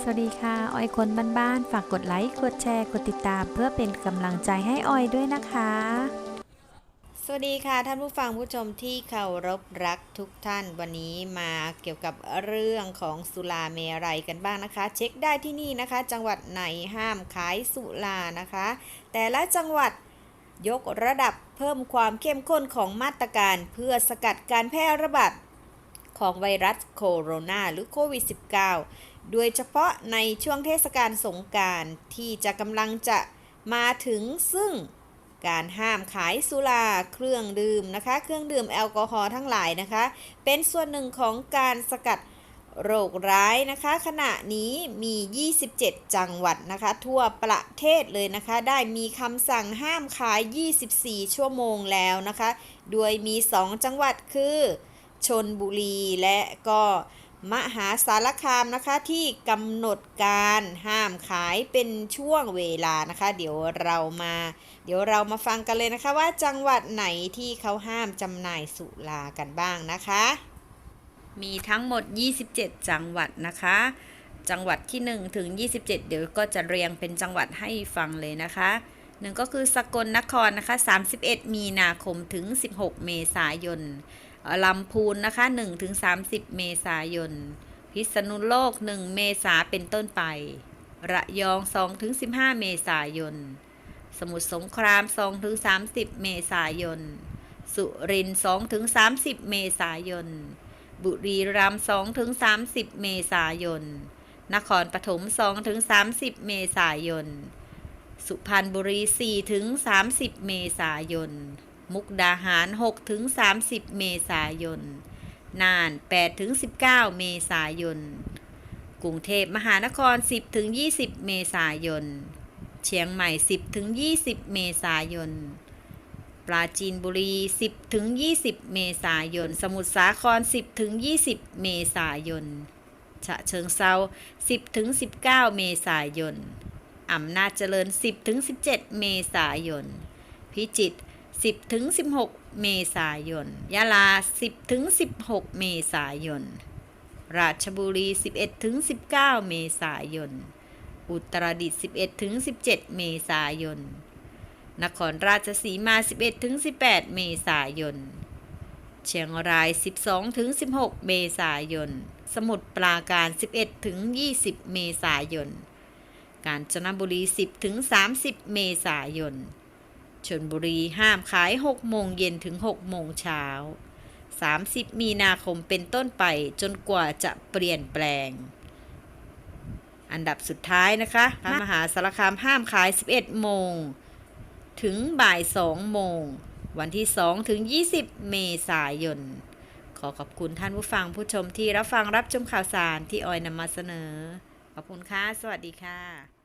สวัสดีค่ะ ออยคนบ้านๆ ฝากกดไลค์ กดแชร์ กดติดตาม เพื่อเป็นกำลังใจให้ออยด้วยนะคะ สวัสดีค่ะ ท่านผู้ฟังผู้ชมที่เคารพรักทุกท่าน วันนี้มาเกี่ยวกับเรื่องของสุราเมรัยกันบ้างนะคะ เช็คได้ที่นี่นะคะ จังหวัดไหนห้ามขายสุรานะคะ แต่ละจังหวัดยกระดับเพิ่มความเข้มข้นของมาตรการเพื่อสกัดการแพร่ระบาดของไวรัสโคโรนาหรือโควิด -19 โดยเฉพาะในช่วงเทศกาลสงการที่จะกำลังจะมาถึงซึ่งการห้ามขายสุราเครื่องดื่มนะคะ เครื่องดื่มแอลกอฮอล์ทั้งหลายนะคะ เป็นส่วนหนึ่งของการสกัดโรคร้ายนะคะ ขณะนี้มี 27 จังหวัดนะคะ ทั่วประเทศเลยนะคะ ได้มีคำสั่งห้ามขาย 24 ชั่วโมงแล้วนะคะ โดยมี 2 จังหวัดคือชนบุรีและก็ มหาสารคามนะคะที่กำหนดการห้ามขายเป็นช่วงเวลานะคะ เดี๋ยวเรามา เดี๋ยวเรามาฟังกันเลยนะคะว่าจังหวัดไหนที่เขาห้ามจำหน่ายสุรากันบ้างนะคะ มีทั้งหมด 27 จังหวัดนะคะ จังหวัดที่ 1 ถึง 27 เดี๋ยวก็จะเรียงเป็นจังหวัดให้ฟังเลยนะคะหนึ่งก็คือสกลนครนะคะ 31 มีนาคมถึง 16 เมษายน ลำพูนนะคะ1ถึง30 เมษายน พิษณุโลก 1 เมษาเป็นต้นไป ระยอง2ถึง15 เมษายน สมุทรสงคราม2ถึง30 เมษายน สุรินทร์2ถึง30 เมษายน บุรีรัมย์2ถึง30 เมษายน นครปฐม2ถึง30 เมษายน สุพรรณบุรี4ถึง30 เมษายน มุกดาหาร6ถึง30 เมษายน น่าน8ถึง19 เมษายน กรุงเทพมหานคร 10ถึง20 เมษายน เชียงใหม่ 10ถึง20 เมษายน ปราจีนบุรี 10ถึง20 เมษายน สมุทรสาคร 10ถึง20 เมษายน ฉะเชิงเซา10ถึง19 เมษายนอำนาจเจริญ 10ถึง17 เมษายน พิจิตร 10ถึง16 เมษายน ยะลา 10ถึง16 เมษายน ราชบุรี 11ถึง19 เมษายน อุตรดิตถ์11ถึง17 เมษายน นครราชสีมา 11ถึง18 เมษายน เชียงราย 12ถึง16 เมษายน สมุทรปราการ 11ถึง20 เมษายน กาญจนบุรี 10ถึง30 เมษายน ชนบุรีห้ามขาย 6 โมงเย็นถึง 6 โมงเช้า 30 มีนาคมเป็นต้นไปจนกว่าจะเปลี่ยนแปลง อันดับสุดท้ายนะคะพระมหาสารคามห้ามขาย 11 โมง ถึงบ่าย 2 โมง วันที่ 2 ถึง 20 เมษายน ขอขอบคุณท่านผู้ฟังผู้ชมที่รับฟังรับชมข่าวสารที่ออยนำมาเสนอ ขอบคุณค่ะ สวัสดีค่ะ